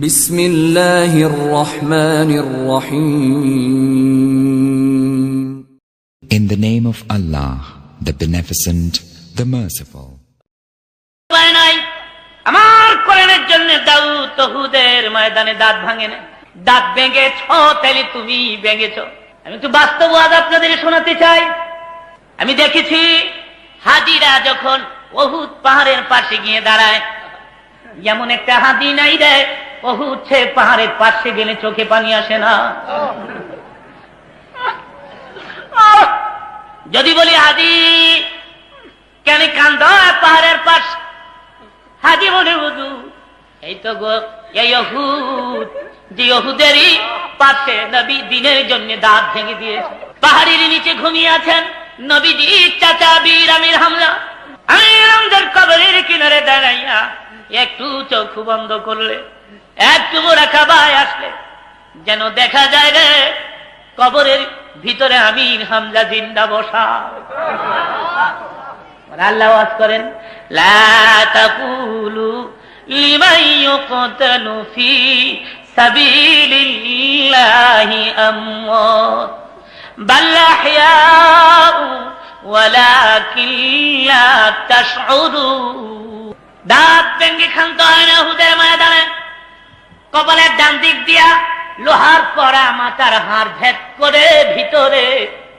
বিসমিল্লাহির রহমানির রহিম in the name of Allah the beneficent the merciful আমার কোরআনের জন্য দাউ তহুদের ময়দানে দাঁত ভাঙে না দাঁত ভেঙেছ তাহলে তুমি ভেঙেছ। আমি তো বাস্তব আজ আপনাদের শোনাতে চাই। আমি দেখেছি হাজিরা যখন বহুত পাহাড়ের পাশে গিয়ে দাঁড়ায় এমন একটা হাজি নাই দেয় সে পাহাড়ের পাশে গেলে চোখে পানি আসে না। যদি বলি হাদি কেন কান্দ পাহাড়ের পাশ। হাজি বলে বুঝু, এই তো গো, এই অহুদ যে অহুদেরই পাশে নবী দিনের জন্য দাঁত ভেঙে দিয়েছে। পাহাড়ির নিচে ঘুমিয়ে আছেন নবীজি, চাচা বীর আমির হামলা আমির হামজার কবরের কিনারে দাঁড়াইয়া একটু চোখ বন্ধ করলে। একটু মোরা খাবায় আসলে, যেন দেখা যায় রে, কবরের ভিতরে আমির হামজা জিন্দা বসা। আল্লাহ ওয়াজ করেন, লা তাকুলু লিমান ইউকতালু ফি সাবিলিল্লাহি আমওয়াত, বাল আহইয়াউ ওয়ালাকিন লা তাশউরুন দাঁত ভেঙে খান্ত হয় না হুদের ময়দানে। কপালের ডান দিক দিয়া লোহার পরা মাথার হাড় ভেদ করে ভিতরে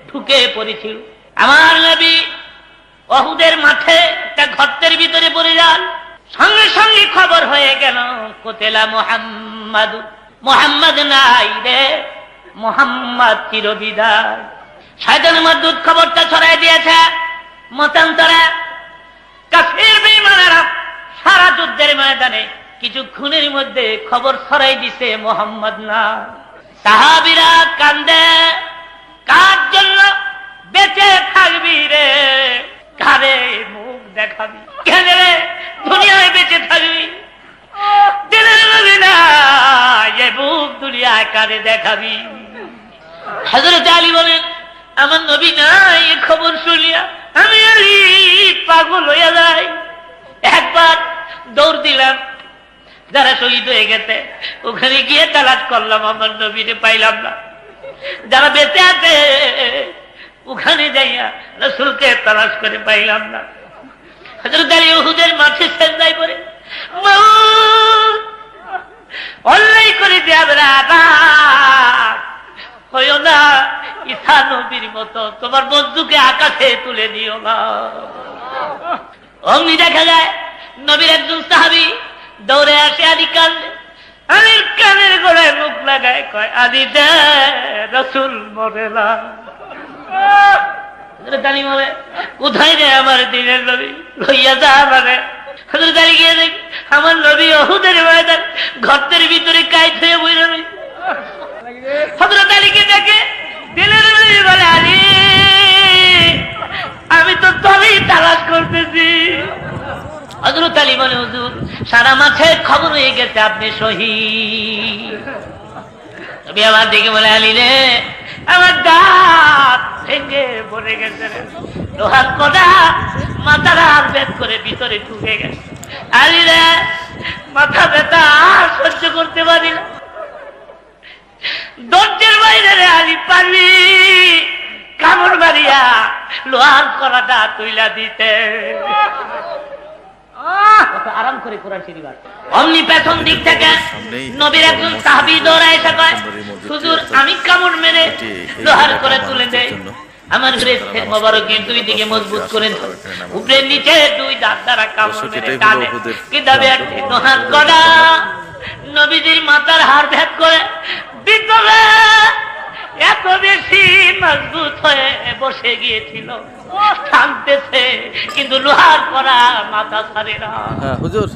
ঢুকে পড়েছিল। আমার নবী অহুদের মাঠে একটা গর্তের ভিতরে পড়ে যান। সঙ্গে সঙ্গে খবর হয়ে গেল, কোতেলা মোহাম্মদ মোহাম্মদ নাই রে, মোহাম্মদ চিরবিদায়। শয়তান মদ্দুত খবরটা ছড়াই দিয়েছে, মতান্তরে কাফির বেঈমানেরা সারা যুদ্ধের ময়দানে কিছু খুনের মধ্যে খবর ছড়াই দিছে মোহাম্মদ না। সাহাবিরা কান্দে, কার জন্য বেঁচে থাকবি রে? কারে মুখ দেখাবি? কেন রে দুনিয়ায় বেঁচে থাকবি? কারে দেখাবি? বলেন নবী নাই খবর শুনিয়া আমি একবার দৌড় দিলাম যারা শহীদ হয়ে গেছে, ওখানে গিয়ে তালাশ করলাম, আমার নবীরে পাইলাম না। যারা বেঁচে আছে, ওখানে যাইয়া রসুলকে তালাশ করে পাইলাম না। তোমার বন্ধুকে আকাশে তুলে দিও না। অমনি দেখা যায়, নবীর একজন সাহাবি দৌড়ে আসে আদি কান্দে আলির কানের গোড়ায় মুখ লাগায় কয়, আদি রসুল মরে না। হযরত আলী বলে কোথায় রে আমার লইয়া যা ভিতরে বই বলে আমি তো তবেই তালাশ করতেছি। হজরত আলী বলে, হুজুর, সারা মাঠে খবর হয়ে গেছে আপনি শহীদ। তবে আমার দিকে বলে, আলী রে, আমার দাঁত ভেঙে পড়ে গেছে লোহার কটা মাথার হাত বেদ করে ভিতরে ঢুকে গেছে। আলী রে, মাথা ব্যথা আর সহ্য করতে পারি না। দরজের বাইরে রে, আলী পারবি কামড় মারিয়া লোহার করাটা তুইলা দিতে। আরাম করে কোরআন শরীফ আছে। অমনি পেছন দিক থেকে নবীর একজন সাহাবী দৌড়ায় এসে কয় হুজুর আমি কামড় মেরে লোহার করে তুলে দেয় আমার ঘরে মোবারক দুই দিকে মজবুত করে উপরে নিচে দুই দাঁত দ্বারা কামড় মেরে টানে। কিতাবে একটি? লোহার গড়া নবীজির মাথার হাড় ভেদ করে ভিতরে এত বেশি মজবুত হয়ে বসে গিয়েছিল। টানতেছে কিন্তু লোহার করা মাথা ছাড়ে না। হ্যাঁ হুজুর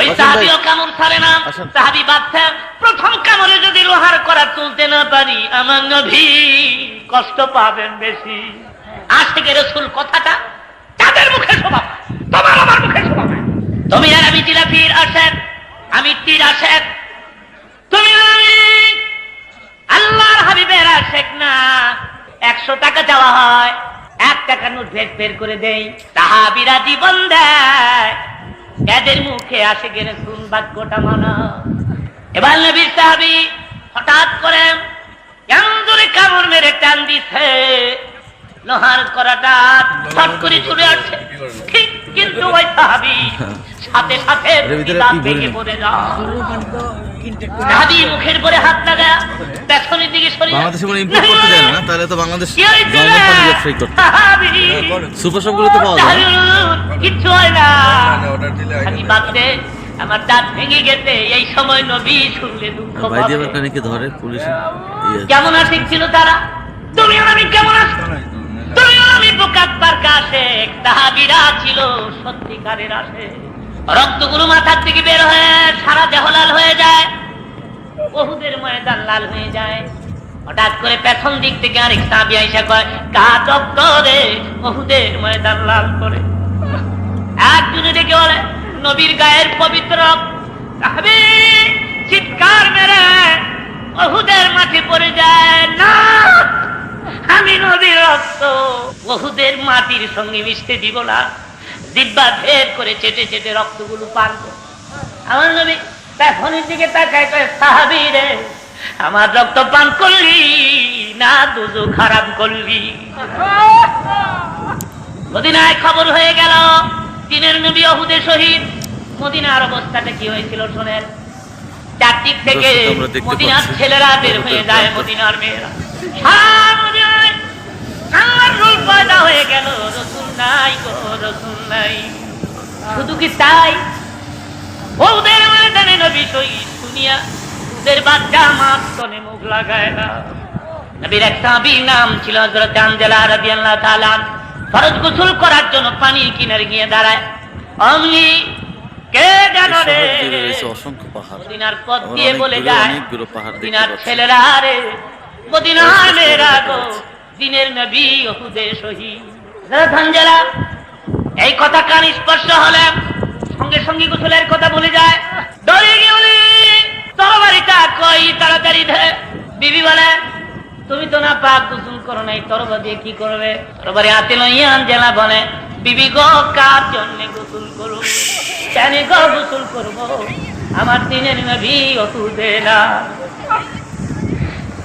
ওই সাহাবিও কামড় ছাড়ে না? সাহাবি বাচ্চা প্রথম কামড়ে যদি লোহার করা তুলতে না পারি আমার নভী কষ্ট পাবেন বেশি। আশেকের রসুল কথাটা তাদের মুখে শোভা তোমার আমার মুখে শোভা তুমি আর আমি জিলাপির আসেন আমি তীর আসেন তুমি আল্লাহর হাবিবের আশেক না। একশো টাকা চাওয়া হয় টাকা নোট ভেদ বের করে দেই। সাহাবিরা জীবন দেয় এদের মুখে আসে গেলে শুন বাক্যটা মানা। এবার নবীর সাহাবি হঠাৎ করে কেমন কামড় মেরে টান দিছে। লোহার করাটা ছট করে ছুটে আসছে। ঠিক কিন্তু ওই সাহাবি সাথে সাথে ভেঙে পড়ে সাহাবি মুখের পরে হাত লাগা পেছনের দিকে সরিয়ে বাংলাদেশে কোনো ইম্পোর্ট করতে দেয় না তাহলে তো বাংলাদেশ কি হয়েছে জন্ম রে? পানি ব্যবসায়ী করতে সুপার শপ তো পাওয়া যায় কিচ্ছু হয় না খালি বাঁচতে আমার দাঁত ভেঙে গেছে এই সময় নবী শুনলে দুঃখ ভাই দিয়ে নাকি ধরে পুলিশ কেমন আসে ছিল তারা তুমি আর আমি কেমন তুমি আর আমি তাহাবিরা ছিল সত্যিকারের আসে রক্তগুলো মাথার থেকে বের হয়ে সারা লাল হয়ে যায় হঠাৎ করে পেছন দিক থেকে আরেক সাবি আইসা কয়, কা দপ্তরে বহুদের ময়দান লাল করে একজনে বলে, নবীর গায়ের পবিত্র। চিৎকার মেরে বহুদের মাঠে পড়ে যায়, না, আমি নবীর রক্ত বহুদের মাটির সঙ্গে মিশতে দিব না দিব্যা ভেদ করে চেটে চেটে রক্তগুলো পান করে। আমার নবী পেছনের দিকে তাকায় কয়, সাহাবি রে আমার রক্ত পান করলি না দুজো খারাপ করলি। মদিনায় খবর হয়ে গেল দিনের নবী অহুদে শহীদ মদিনার অবস্থাটা কি হয়েছিল শোনেন? চারদিক থেকে মদিনার ছেলেরা বের হয়ে যায় মদিনার মেয়েরা। পয়দা হয়ে গেল রসুল নাই গো রসুল নাই। শুধু কি তাই? বৌদের ময়দানে নবী শহীদ শুনিয়া ওদের বাচ্চা মাতনে মুখ লাগায় না। নবীর এক সাহাবীর নাম ছিল হযরত আনজালা রাদিয়াল্লাহু তাআলা। ফরজ গোসল করার জন্য পানির কিনারে গিয়ে দাঁড়ায়। অমনি কে জানো রে? শহর জুড়ে রয়েছে অসংখ্য পাহাড়। মদিনার পথ দিয়ে বলে যায় অনেকগুলো পাহাড় মদিনার ছেলেরা রে মদিনার মেয়েরা গো দিনের নবী ওহুদে শহীদ। যারা ধানজেলা এই কথা কান স্পর্শ হলে সঙ্গে সঙ্গে গোসলের কথা বলে যায়। গিয়ে তরবারিটা কই? তাড়াতাড়ি ধরে বিবি বলে, তুমি তো না পাক গোসল করো নাই তরবা দিয়ে কি করবে? তরবারি হাতে জেলা বলে, বিবি গো, কার জন্য গোসল করো কেন গো গোসল করব? আমার দিনের নবী ওহুদে না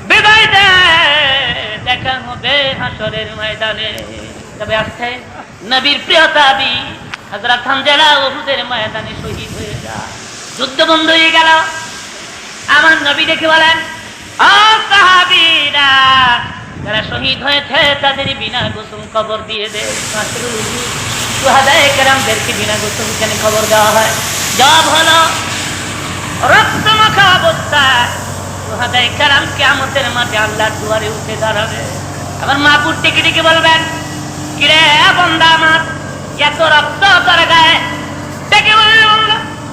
বিদায় দে দেখা হবে হাসরের ময়দানে। তবে আসছে নবীর ময়দানে শহীদ হয়ে যা। যুদ্ধ বন্ধ হয়ে গেল। আমার নবী দেখে বলেন যারা শহীদ হয়েছে, তাদের বিনা গোসল কবর দিয়ে দে। বিনা গোসল কেন খবর দেওয়া হয়? জবাব হলো রক্ত মাখা অবস্থায় সুহাদায়ে উঠে বলবেন আমার, এত রক্ত করে গায়ে? ডেকে বলবে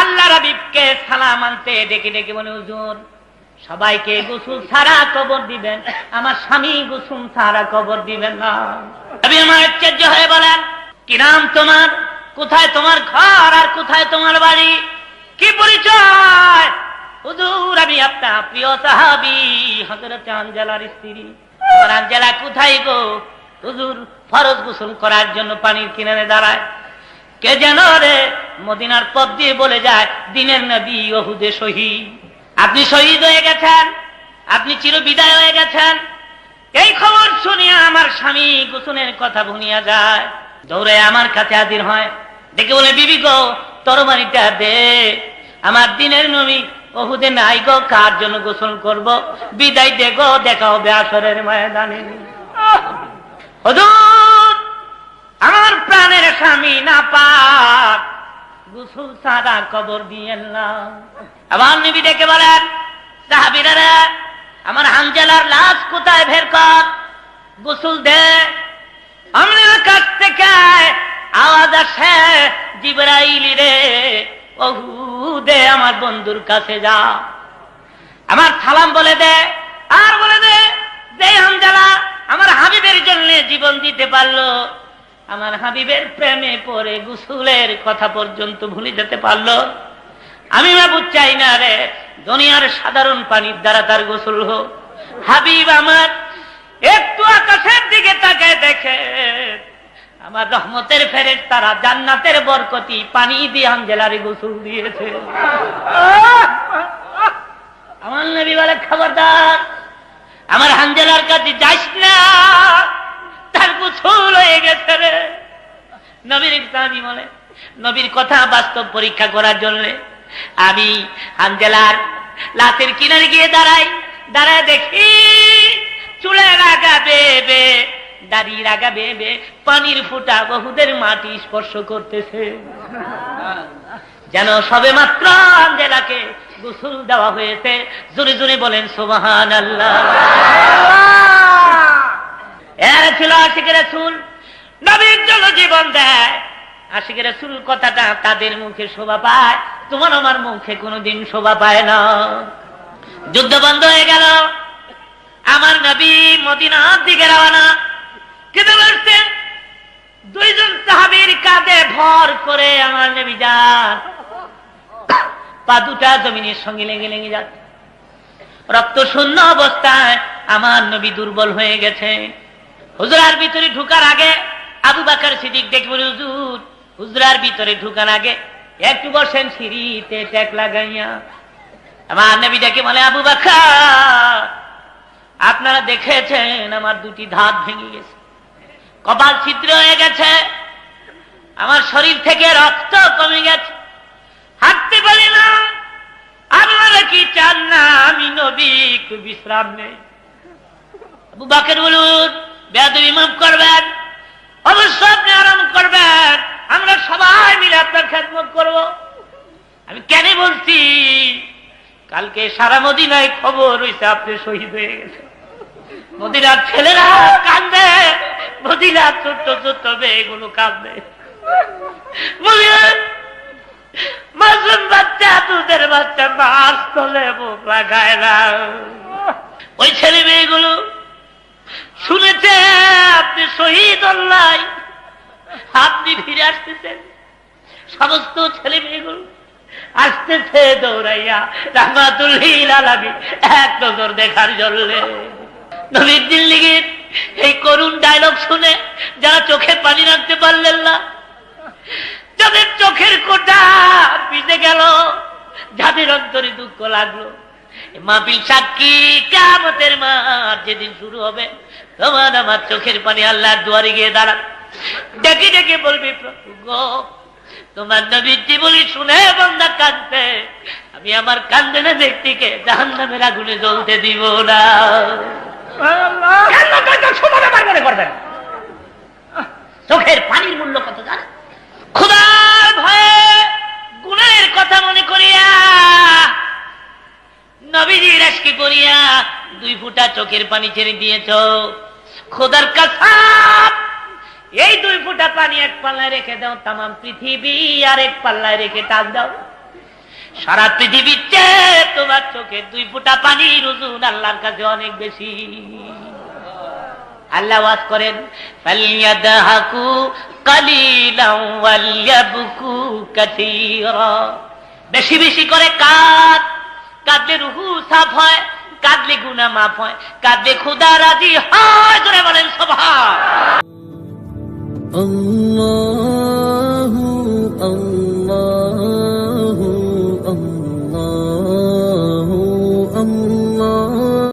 আল্লাহ রবিবকে সালাম আনতে ডেকে ডেকে বলে, হুজুর, সবাইকে গোসল ছাড়া কবর দিবেন, আমার স্বামী গোসল ছাড়া কবর দিবেন না। আমার আশ্চর্য হয়ে বলেন, কি নাম তোমার? কোথায় তোমার ঘর আর কোথায় তোমার বাড়ি? কি পরিচয়? হুজুর, আমি আপনার প্রিয় সাহাবি হজরত আঞ্জেলার স্ত্রী। আমার আঞ্জেলা কোথায় গো? হুজুর, ফরজ গোসল করার জন্য পানির কিনারে দাঁড়ায়। কে যেন রে মদিনার পথ দিয়ে বলে যায়, দিনের নবী ওহুদে শহীদ। আপনি শহীদ হয়ে গেছেন, আপনি চির বিদায় হয়ে গেছেন। এই খবর শুনিয়া আমার স্বামী গোসনের কথা ভুনিয়া যায়। দৌড়ে আমার কাছে হাজির হয়। দেখে বলে, বিবি গো, তরবারিটা দে। আমার দিনের নবী ওহুদে নাই গো, কার জন্য গোসল করব? বিদায় দে গো, দেখা হবে আসরের ময়দানে। হুজুর! প্রাণের স্বামী না পাক। গুসুল সাদা কবর দিয়েন আবার নিবি ডেকে বলেন সাহাবিরা আমার হামজালার লাশ কোথায় ভের কর? গোসল দে। আমনের কাছ থেকে আওয়াজ আসে, জিবরাইলি রে ওহু দে আমার বন্ধুর কাছে যা। আমার সালাম বলে দে, আর বলে দে যেই হামজালা আমার হাবিবের জন্য জীবন দিতে পারল আমার হাবিবের প্রেমে পরে গুসুলের কথা পর্যন্ত ভুলে যেতে পারল। আমি বাবু চাই না রে, দুনিয়ার সাধারণ পানির দ্বারা তার গোসল হোক। হাবিব আমার একটু আকাশের দিকে তাকায় দেখে। আমার রহমতের ফেরেস তারা জান্নাতের বরকতি পানি দিয়ে আঞ্জেলারে গোসল দিয়েছে। আমার নবী বলে, খবরদার, আমার হাঞ্জেলার কাছে যাইস না। তার গোসল হয়ে গেছে রে। নবীর ইসলামী বলে, নবীর কথা বাস্তব পরীক্ষা করার জন্য আমি হাঞ্জেলার লাশের কিনারে গিয়ে দাঁড়াই, দাঁড়ায় দেখি চুলে রাগা বেবে, দাড়ি রাগা বেবে, পানির ফুটা বহুদের মাটি স্পর্শ করতেছে। যেন সবে মাত্র আঞ্জেলাকে গোসল দেওয়া হয়েছে, জোরে জোরে বলেন সোবাহান আল্লাহ এর ছিল আশিকের চুল নবীর জন্য জীবন দেয়। আশিকের চুল কথাটা তাদের মুখে শোভা পায়। তোমার আমার মুখে কোনোদিন শোভা পায় না। যুদ্ধ বন্ধ হয়ে গেল। আমার নবী মদিনার দিকে রওনা। কেঁদে বলছেন, দুইজন সাহাবীর কাঁধে ভর করে আমার নবী যান। পা দুটা জমিনের সঙ্গে লেগে লেগে যাচ্ছে। রক্ত শূন্য অবস্থায় আমার নবী দুর্বল হয়ে গেছে। হুজরার ভিতরে ঢুকার আগে আবু বাকার সিদ্দিক দেখে বলে হুজুর, হুজরার ভিতরে ঢুকার আগে একটু বসেন, সিঁড়িতে ট্যাক লাগাইয়া। আমার নবী ডেকে বলে, আবু বাকার, আপনারা দেখেছেন আমার দুটি ধাত ভেঙে গেছে, কপাল ছিদ্র হয়ে গেছে, আমার শরীর থেকে রক্ত কমে গেছে। হাঁটতে পারি না, আপনারা কি চান না? আমি নবী, একটু বিশ্রাম নেই। আবু বাকের বলুন বেয়াদবি মাফ করবেন, অবশ্যই আপনি আরাম করবেন। আমরা সবাই মিলে আপনার খেদমত করব। আমি কেন বলছি? কালকে সারা মদিনায় খবর হয়েছে আপনি শহীদ হয়ে গেছে মদিনার ছেলেরা কাঁদবে, মদিনার ছোট্ট ছোট্ট মেয়েগুলো কান্দে মদিনার মাসুম বাচ্চা, দুধের বাচ্চা, মাছ তোলে মুখ লাগায় না। ওই ছেলে মেয়েগুলো শুনেছে আপনি শহীদ অল্লাই আপনি ফিরে আসতেছেন। সমস্ত ছেলে মেয়েগুলো আসতেছে দৌড়াইয়া রাহমাতুল্লিল আলামী, এক নজর দেখার জন্য। নবীর দিল্লিগির এই করুণ ডায়লগ শুনে যারা চোখে পানি রাখতে পারলেন না, যাদের চোখের কোটা পিতে গেল, যাদের অন্তরে দুঃখ লাগল মাপিল সাক্ষী কামতের মার যেদিন শুরু হবে। তোমার আমার চোখের পানি আল্লাহর দুয়ারে গিয়ে দাঁড়ান। ডেকে ডেকে বলবি প্রভু গো তোমার নবীর জীবনী শুনে বন্ধা কাঁদতে আমি আমার কান্দনে ব্যক্তিকে জাহান নামের আগুনে জ্বলতে দিব না। চোখের পানির মূল্য কত? চোখের পানি ছেড়ে দিয়েছ। খোদার কাসাব এই দুই ফুটা পানি এক পাল্লায় রেখে দাও তাম পৃথিবী আর এক পাল্লায় রেখে টাক দাও। সারা পৃথিবীর তোমার চোখের দুই ফুটা পানি রুজুন আল্লাহর কাছে অনেক বেশি। আল্লাহ ওয়াজ করেন, ফালিয়াদহাকু কালিলান ওয়ালিয়াবকু কাসীরা। বেশি বেশি করে কাঁদ, কাঁদলে রুহু সাফ হয় কাঁদলে গুনা মাফ হয় কাঁদলে খুদা রাজি হয় করে বলেন সভা